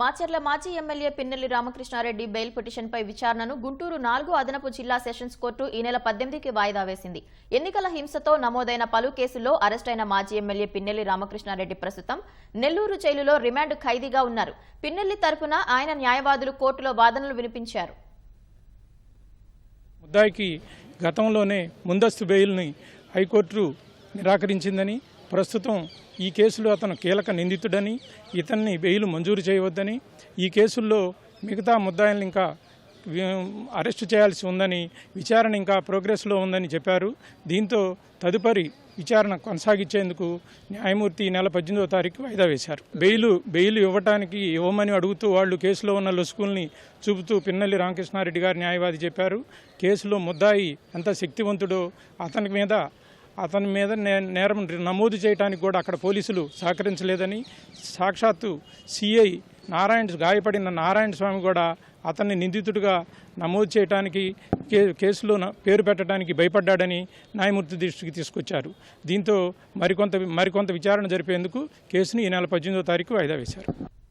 మాచర్ల మాజీ MLA Pinnelli Ramakrishna Reddy bail పిటిషన్పై విచారణను గుంటూరు నాలుగు అదనపు జిల్లా సెషన్స్ కోర్టు ఈ నెల పద్దెనిమిదికి వాయిదా వేసింది. ఎన్నికల హింసతో నమోదైన పలు కేసుల్లో అరెస్టైన మాజీ ఎమ్మెల్యే పిన్నెల్లి రామకృష్ణారెడ్డి ప్రస్తుతం నెల్లూరు జైలులో రిమాండ్ ఖైదీగా ఉన్నారు. పిన్నెల్లి తరపున ఆయన న్యాయవాదులు కోర్టులో వాదనలు వినిపించారు. ముద్దాయికి గతంలోనే ముందస్తు బెయిల్ని హైకోర్టు నిరాకరించిందని ప్రస్తుతం ఈ కేసులో అతను కీలక నిందితుడని ఇతన్ని బెయిల్ మంజూరు చేయవద్దని ఈ కేసుల్లో మిగతా ముద్దాయిలను ఇంకా అరెస్టు చేయాల్సి ఉందని విచారణ ఇంకా ప్రోగ్రెస్లో ఉందని చెప్పారు. దీంతో తదుపరి విచారణ కొనసాగించేందుకు న్యాయమూర్తి నెల పద్దెనిమిదో తారీఖు వాయిదా వేశారు. బెయిల్ బెయిల్ ఇవ్వటానికి ఇవ్వమని అడుగుతూ వాళ్ళు కేసులో ఉన్న లొసుకుల్ని చూపుతూ పిన్నెల్లి రామకృష్ణారెడ్డి గారు న్యాయవాది చెప్పారు. కేసులో ముద్దాయి ఎంత శక్తివంతుడో అతని మీద అతని మీద నే- నేరం నమోదు చేయడానికి కూడా అక్కడ పోలీసులు సహకరించలేదని సాక్షాత్తు సిఐ నారాయణ గాయపడిన నారాయణ స్వామి కూడా అతన్ని నిందితుడిగా నమోదు చేయడానికి కేసులో పేరు పెట్టడానికి భయపడ్డాడని న్యాయమూర్తి దృష్టికి తీసుకొచ్చారు. దీంతో మరికొంత మరికొంత విచారణ జరిపేందుకు కేసుని ఈ నెల పద్దెనిమిదో తారీఖు వాయిదా వేశారు.